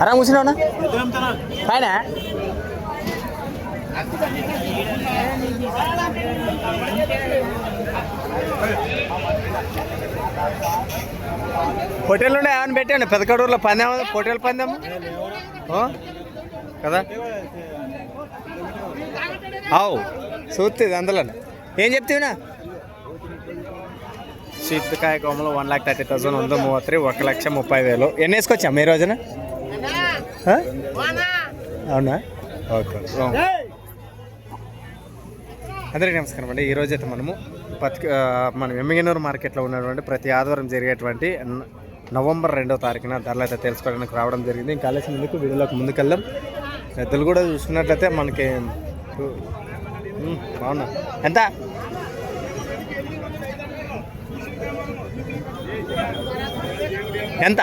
అరా కూర్చున్నావునా పైన హోటల్ ఉండే ఏమైనా పెట్టాను పెద్ద కడూరులో పందెం హోటల్ పందెం? కదా? అవు చూస్తుంది అందులో ఏం చెప్తావునా సీతకాయ కొమ్మలు వన్ లాక్ థర్టీ థౌసండ్ వంద మూవత్రి ఒక లక్ష ముప్పై వేలు. ఎన్ని వేసుకొచ్చాం ఈ రోజున? అవునా? ఓకే. అందరికీ నమస్కారం అండి. ఈరోజు అయితే మనము పత్క మన ఎమ్మిగనూరు మార్కెట్లో ఉన్నటువంటి ప్రతి ఆదివారం జరిగేటువంటి నవంబర్ రెండో తారీఖున ధరలు అయితే తెలుసుకోవడానికి రావడం జరిగింది. ఇంకా ఆలస్యం ఎందుకు? వీడియోలోకి ముందుకెళ్దాం. ఎద్దులు కూడా చూసుకున్నట్లయితే మనకి బాగున్నా. ఎంత? ఎంత?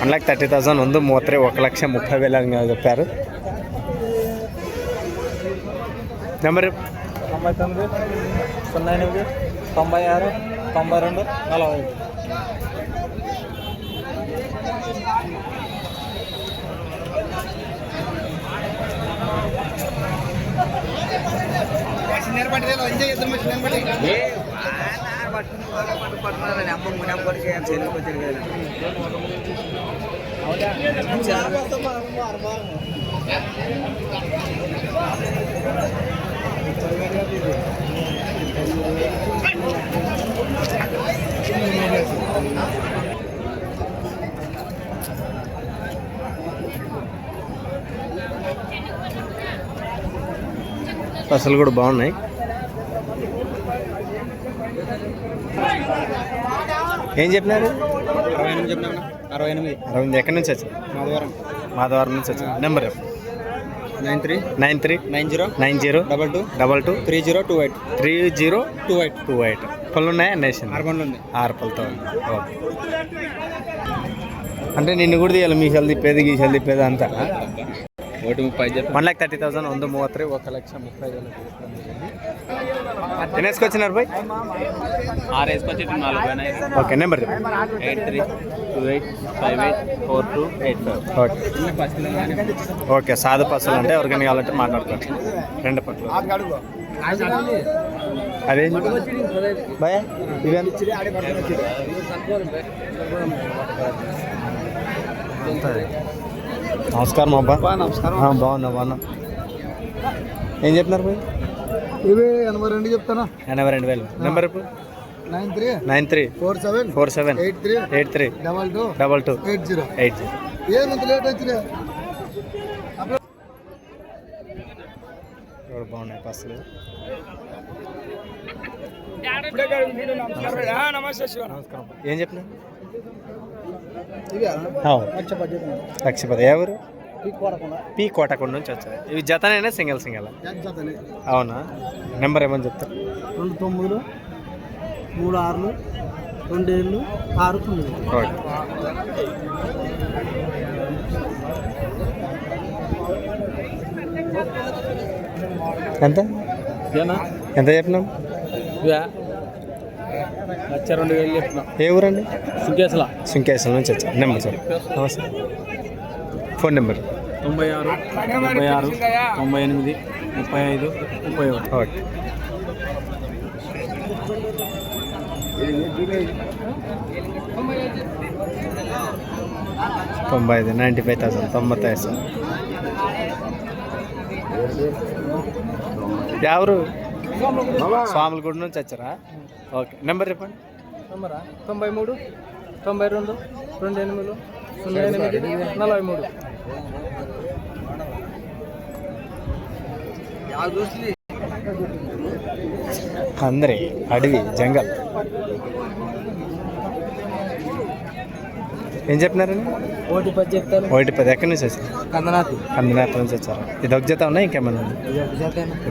వన్ లాక్ థర్టీ థౌసండ్ ఉంది మూత్రే ఒక లక్ష ముప్పై వేలు అని చెప్పారు. నెంబర్ తొంభై తొమ్మిది సున్నా ఎనిమిది తొంభై ఆరు తొంభై రెండు నలభై ఐదు. అసలు కూడా బాగున్నాయి. ఏం చెప్పినారు? ఎనిమిది చెప్పినా అరవై ఎనిమిది. ఎక్కడి నుంచి వచ్చారు మాధవరం. మాధవరం నుంచి వచ్చారు number nine three. Nine three. Nine zero. Nine zero. Double two. Double two. Three zero two eight. Three zero two eight. Two eight. పళ్ళు ఉన్నాయా నేషన్ ఆరు బండ్లు ఉంది ఆరు పళ్ళతో ఓకే. అంటే నిన్ను కూడా తీయాలి. మీ హెల్త్ తిప్పేది గీ హెల్త్ తిప్పేది అంతా. వన్ లాక్ థర్టీ థౌసండ్ వంద మూవత్రి ఒక లక్ష ముప్పై వేలు ఎన్ని వేసుకొచ్చినారు బాయ్ ఆరు వేసుకొచ్చి నాలుగు okay number eight three two eight five eight four two eight five. Okay. Okay సాధు పసులు అంటే ఎవరికైనా కావాలంటే మాట్లాడుకోవచ్చు రెండు పట్లు అదేం భయ ఇవేం? నమస్కారం అబ్బా. నమస్కారం. బాగున్నా బాగున్నా. ఏం చెప్తున్నారు భయ్ ఇవి ఎనభై రెండు చెప్తానా ఎనభై రెండు వేలు. నెంబర్ ఇప్పుడు? Nine three. Nine three. Four seven. Four seven. Eight three. Eight three. Double two. Double two. Eight zero. Eight zero. ఏమంత లేట్ వచ్చినా? బాగున్నాయి బస్సులు నమస్కారం. ఏం చెప్పినా లక్షపతి ఎవరు? పీ కోటకొండ నుంచి వచ్చారు. ఇవి జతనైనా సింగల్ సింగల్? అవునా? నెంబర్ ఏమని చెప్తారు? రెండు తొమ్మిదిలు మూడు ఆరులు రెండు ఏళ్ళు ఆరు తొమ్మిది ఓకే. ఎంత? ఎంత చెప్పినాం లక్ష రెండు వేలు ఏ ఊరండి? సుకేసల సుంకేశ్వరం నుంచి వచ్చారు నెంబర్ సార్ నమస్తే. Phone number. తొంభై ఆరు ముప్పై ఆరు తొంభై ఎనిమిది ముప్పై ఐదు ముప్పై ఒకటి. ఓకే. తొంభై ఐదు నైంటీ ఫైవ్ థౌసండ్ తొంభై ఐదు. సార్ ఎవరు స్వాములగూడ నుంచి వచ్చారా? ఓకే. నెంబర్ చెప్పండి. నంబరా తొంభై మూడు తొంభై రెండు రెండు ఎనిమిది సున్నా ఎనిమిది నలభై మూడు అందరి అడవి జంగల్. ఏం చెప్పినారండి ఒకటి పది చెప్తాను ఒకటి పది ఎక్కడి నుంచి వచ్చారు? కందనాథి. కందినాథ నుంచి వచ్చారు? ఇది ఒక జత ఉన్నాయి ఇంకేమైనా ఉంది ఇది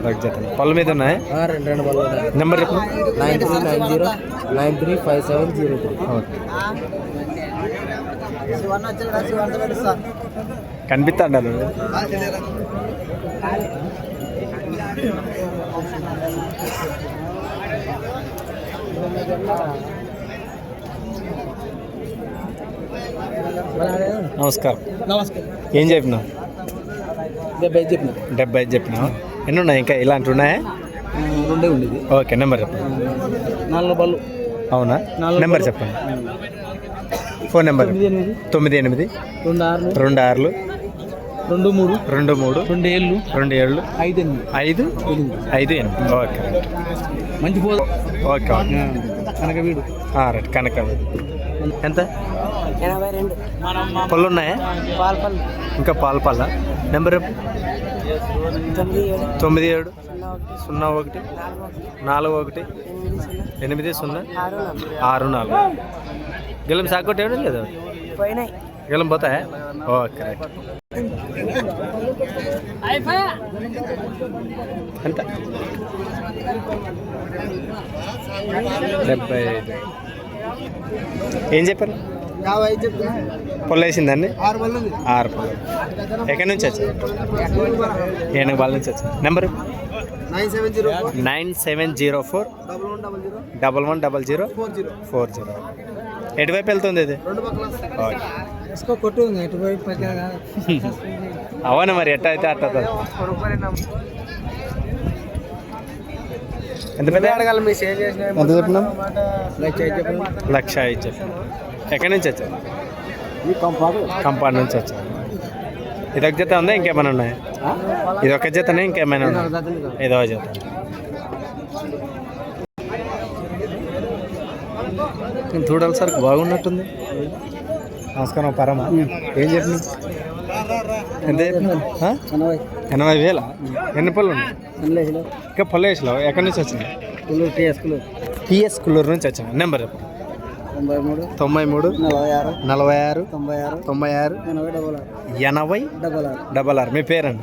ఒక జత పళ్ళ మీద ఉన్నాయి? రెండు రెండు బల్ల నెంబర్ చెప్పు. Nine three nine zero nine three five seven zero three. Okay. కనిపిస్తాడు నమస్కారం. నమస్కారం. ఏం చెప్పినావు? డెబ్బై చెప్పిన. డెబ్బై ఐదు చెప్పినావు? ఎన్ని ఉన్నాయి ఇంకా ఇలాంటి ఉన్నాయా? రెండే ఉండేది. ఓకే నెంబర్ చెప్పండి. నాలుగు బళ్ళు. అవునా? నాలుగు నెంబర్. చెప్పండి. Phone number. తొమ్మిది ఎనిమిది. రెండు ఆరు రెండు ఆరులు. రెండు మూడు. రెండు మూడు. రెండు ఏళ్ళు. రెండు ఏళ్ళు. ఐదు ఎనిమిది. ఐదు? ఐదు ఎనిమిది. ఓకే. మంచి పోదు. Okay okay. కనుక వీడు రైట్ కనక ఎంత? ఎనభై రెండు. పళ్ళు ఉన్నాయా పాల్పల్లి ఇంకా పాలు పళ్ళ నెంబర్? తొమ్మిది ఏడు. తొమ్మిది ఏడు. సున్నా ఒకటి. నాలుగు ఒకటి. ఎనిమిది సున్నా. ఆరు నాలుగు. గెలం సాకొట్టేయడం లేదు? పోయినాయి. గెలం పోతాయా? ఓకే రైట్ ఎంత? డెబ్బై ఐదు. ఏం చెప్పారు? పొల్ల వేసిందండి? ఆరు బళ్ళు ఉంది. ఆరు పొలం ఎక్కడి నుంచి వచ్చారు? ఏనుగు వాళ్ళ నుంచి వచ్చారు. Number? Nine seven zero nine seven zero four. Double one double zero. Four zero. ఎటువైపు వెళ్తుంది ఇది? అవును మరి ఎట్ట అయితే అట్ట. ఎంత పెద్ద? అడగాలి మీ షేర్ చేసిన ఎంత చెప్పినాం లక్ష ఐదు ఎక్కడి నుంచి వచ్చారు? కంపాడ్ నుంచి. వచ్చారు. ఇది ఒక జత ఉందా? ఇంకేమైనా ఉన్నాయా? ఇది ఒక జతనే? ఇంకేమైనా ఉన్నాయా? ఒక జత చూడాలి సార్ బాగున్నట్టుంది. నమస్కారం పరమ. ఏం చెప్పిన ఎంత చెప్పిన ఎనభై. వేల? ఎన్ని పళ్ళు ఉన్నాయి? ఇంకా పళ్ళు వేసినావు? ఎక్కడి నుంచి వచ్చినాయి కుల్లూరు టీఎస్కులు టిఎస్ కుల్లూరు నుంచి వచ్చాను నెంబర్ చెప్పు. తొంభై మూడు నలభై ఆరు నలభై ఆరు తొంభై ఆరు తొంభై ఆరు ఎనభై డబల్ ఆరు. ఎనభై డబల్ ఆరు. Double are. మీ పేరండి?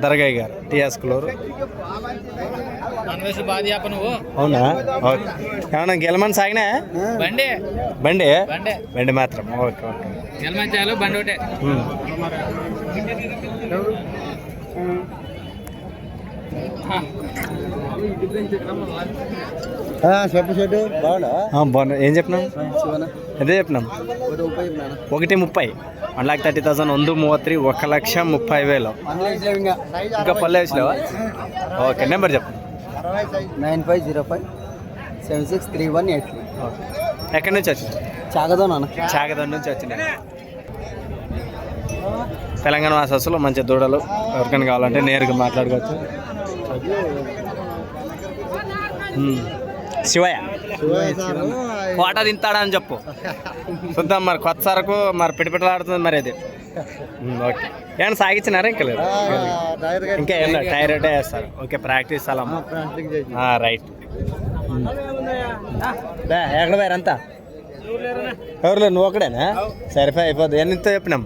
దర్గాయ్ గారు. టిఎస్ నువ్వు? అవునా? ఓకే. ఏమన్నా గెలమని సాగినా? బండి. బండి? బండి. మాత్రం. Okay okay. జన్మంచాలు బండి ఒకటే. చెప్పు చెట్టు బాగుండా ఆ, బాగున్నా ఏం చెప్పినాం శివన అదే చెప్పినాం ఒకటి ముప్పై నాన్న ఒకటి ముప్పై వన్ లాక్ థర్టీ థౌసండ్ ಒಂದು ಮೂವತ್ತು ರೀ ఒక లక్ష ముప్పై వేలు ఇంకా ఇంకా పల్లె వేసినావా ఓకే నెంబర్ చెప్పు nine five zero five seven six three one eight three okay ఎక్కడి నుంచి వచ్చింది చాగదో నాన్న చాగదండ నుంచి వచ్చినాయి తెలంగాణ వాసస్సులో మంచి దూడలు ఎవరికైనా కావాలంటే నేరుగా మాట్లాడుకోవచ్చు ఉమ్. శివయ్య. కోట తింటాడా అని చెప్పు. చూద్దాం మరి కొత్త సరకు మరి పిటిపిటలాడుతుంది మరి అది. ఓకే ఏమన్నా సాగించినారా ఇంకా లేదు? ఇంకా ఏం లేదు టైర్ వేస్తారు ఓకే ప్రాక్టీస్ స్థలం రైట్. ఎక్కడ పోయారంతా ఎవరు లేరు, నువ్వు ఒకడేనా సరిపోయి అయిపోద్ది. ఎంత చెప్పినాం?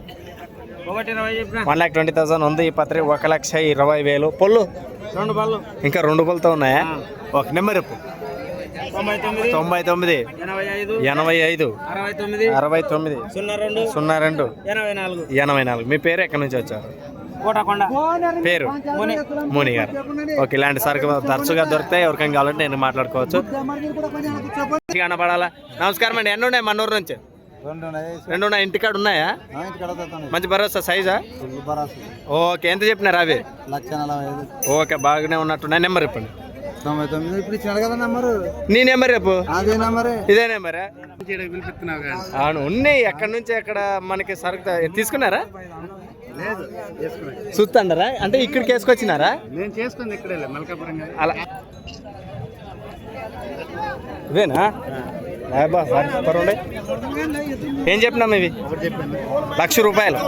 వన్ లాక్ ట్వంటీ థౌసండ్ ఉంది ఈ పత్రి ఒక లక్ష ఇరవై వేలు. పొల్లు. రెండు బళ్ళు. ఇంకా రెండు పొలతో ఉన్నాయా? ఒక నెంబర్ చెప్పు. తొంభై తొమ్మిది. ఎనభై ఐదు. అరవై తొమ్మిది. సున్నా రెండు. సున్నా రెండు. ఎనభై నాలుగు. మీ పేరు ఎక్కడి నుంచి వచ్చారు? పేరు? ముని. గారు. ఓకే ఇలాంటి సరుకు తరచుగా దొరికితే ఎవరికైనా కావాలంటే నేను మాట్లాడుకోవచ్చు. కనపడాలా? నమస్కారం అండి. ఎన్ని ఉన్నాయి మన ఊరు నుంచి? రెండు రెండు ఉన్నాయి? ఇంటికాడ ఉన్నాయా మంచి భరోసా సైజా? ఓకే ఎంత చెప్పినారు అవి? ఓకే బాగానే ఉన్నట్టున్నాయి. నెంబర్ చెప్పండి. తొంభై తొమ్మిది. ఇప్పుడు ఇచ్చినాడు కదా నంబరు? నీ నెంబర్ చెప్పు. అదే నంబరే. ఇదే నెంబరా? అవును ఉన్నాయి. ఎక్కడి నుంచి ఎక్కడ మనకి సరుకు తీసుకున్నారా? లేదు చూస్తాండరా అంటే ఇక్కడికి వేసుకొచ్చినారా? నేను చేసుకుంది ఇక్కడే మల్కాపురం అలా. ఇవేనా? అబ్బా సూపర్ ఉండే ఏం చెప్పినాం ఇవి లక్ష రూపాయలు.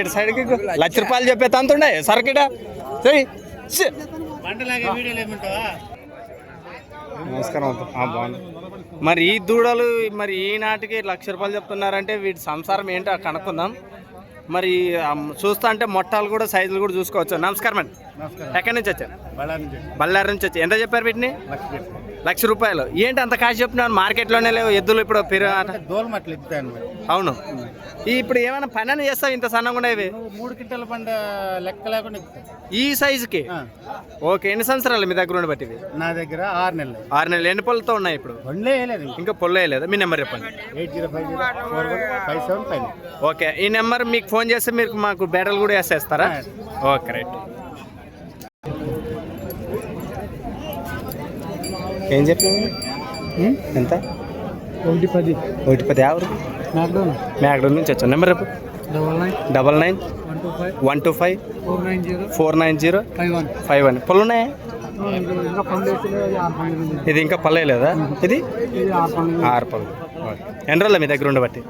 ఇటు సైడ్కి లక్ష రూపాయలు చెప్పే తంతుండే సరుకిట సరే. నమస్కారం బాగుంది మరి ఈ దూడలు మరి ఈనాటికి లక్ష రూపాయలు చెప్తున్నారంటే వీటి సంసారం ఏంటో కనుక్కుందాం. మరి చూస్తా అంటే మొట్టాలు కూడా సైజులు కూడా చూసుకోవచ్చు. నమస్కారం అండి. ఎక్కడి నుంచి వచ్చారు? బళ్ళారి నుంచి బళ్ళారి నుంచి వచ్చి ఎంత చెప్పారు వీటిని? లక్ష రూపాయలు. ఏంటి అంత కాశీ చెప్తున్నాను మార్కెట్లోనే లేవు ఎద్దులు ఇప్పుడు ఇస్తాను మరి. అవును. ఈ ఇప్పుడు ఏమైనా పని అని చేస్తావు ఇంత సన్నగా ఉండేవి మూడు క్వింటల పంట లెక్క లేకుండా ఈ సైజుకి? ఓకే ఎన్ని సంవత్సరాలు మీ దగ్గర ఉండి బట్టివి నా దగ్గర ఆరు నెలలు. ఆరు నెలలు. ఎన్ని పళ్ళతో ఉన్నాయి ఇప్పుడు? వండలే వేయలేదు ఇంకా. పొల్ల వేయలేదా? మీ నెంబర్ చెప్పండి. Eight zero five zero four one five seven five okay ఈ నెంబర్ మీకు ఫోన్ చేస్తే మీరు మాకు బ్యాటలు కూడా వేసేస్తారా? Okay right. ఏం చెప్పావు? ఎంత? ఒకటి పది. ఒకటి పది. యాభై లాక్డౌన్ మ్యాక్డోర్ నుంచి వచ్చాను నెంబర్ చెప్పు. Double nine. Double nine. One two five. Four nine zero. Four nine zero. Five one. Five one. పొల్లు ఉన్నాయా. ఇది ఇంకా పల్లెలేదా ఇది ఇది? ఆరు పళ్ళు. ఎన్ని రోజులు మీ దగ్గర ఉండబట్టి?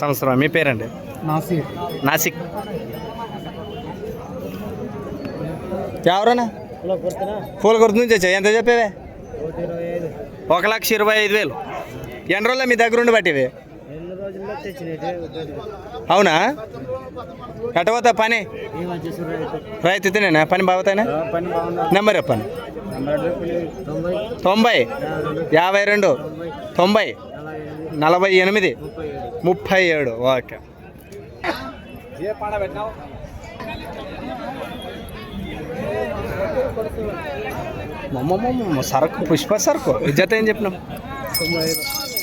సంవత్సరం మీ పేరండి? నాసి నాసిక్. ఎవరన్నా పూల గుర్తు నుంచి వచ్చా ఎంత చెప్పేవే? ఒక లక్ష ఇరవై ఐదు వేలు. ఎన్ని రోజులు మీ దగ్గర ఉండి తెచ్చినట్టు అవునా? ఎట్టపోతా పని? రైతు. తినేనా? పని బాగుతాయినా? బాగుందా నెంబర్ చెప్పండి తొంభై. యాభై రెండు? తొంభై. నలభై ఎనిమిది? ముప్పై ఏడు. ఓకే. సరుకు పుష్ప సరుకు. ఇజ్జత ఏం చెప్పినాం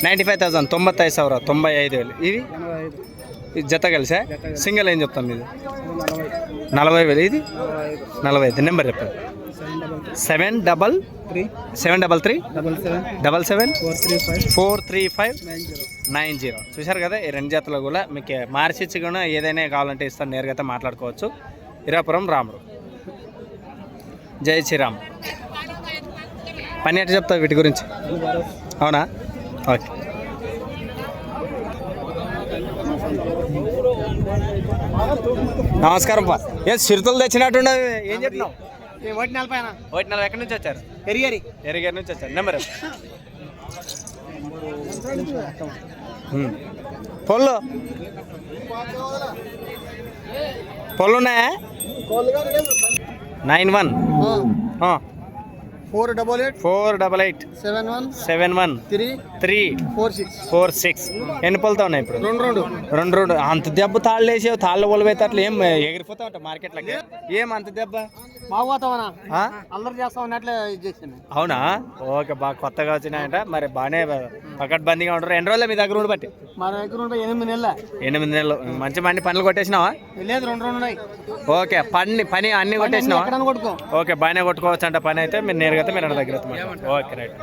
నైంటీ ఫైవ్ థౌసండ్ తొంభై ఐదు సవరా తొంభై ఐదు వేలు. ఇది జత కలిసా? సింగిల్ ఏం చెప్తాం ఇది? నలభై వేలు. ఇది? నలభై ఐదు. నెంబర్ చెప్పండి. Seven double three. Seven double three. Double seven. Double seven. Four three five. Four three five. Nine zero. చూశారు కదా ఈ రెండు జతలు కూడా మీకు మార్చిచ్చి కూడా ఏదైనా కావాలంటే ఇస్తాను నేరుగా మాట్లాడుకోవచ్చు. ఇరాపురం రాముడు జై శ్రీరామ్. పని ఎట్లా చెప్తావు వీటి గురించి? అవునా? ఓకే. నమస్కారం పా ఏం చిరుతలు తెచ్చినట్టున్నది. ఏం చెప్పినావు ఒకటి నలభై ఒకటి నెల ఎక్కడి నుంచి వచ్చారు? పెరిగారి ఎరిగేరు నుంచి వచ్చారు. నెంబర్. పొల్లు. పొల్లు ఉన్నాయా nine one. Four double eight. Four double eight. Seven one. Seven one. Three. Three. Four six. Four six. ఎన్ని పొలతో ఉన్నాయి ఇప్పుడు? రెండు రెండు. రెండు రెండు. అంత దెబ్బ తాళ్ళు వేసావు తాళ్ళు పొలు పోతే అట్లా ఏం ఎగిరిపోతా ఉంటావు మార్కెట్లోకి? ఏం అంత దెబ్బ? బాగుపోతామన్నా ఆ? అల్లరి చేస్తాం అన్నట్లే అవునా? ఓకే బాగా కొత్తగా వచ్చినాయంట. మరి బాగానే పకడ్బందీగా ఉంటారు. ఎన్ని రోజులు మీ దగ్గర ఉండి బట్టి? మా దగ్గర ఉంటే ఎనిమిది నెలల. ఎనిమిది నెలలు. మంచి మంది పనులు కొట్టేసినావా? లేదు రెండు రెండు ఉన్నాయి. ఓకే పని పని అన్ని కొట్టేసినావా? ఓకే బాగానే కొట్టుకోవచ్చు అంట పని అయితే. మీరు నేరుగా మీరు దగ్గర. Okay right.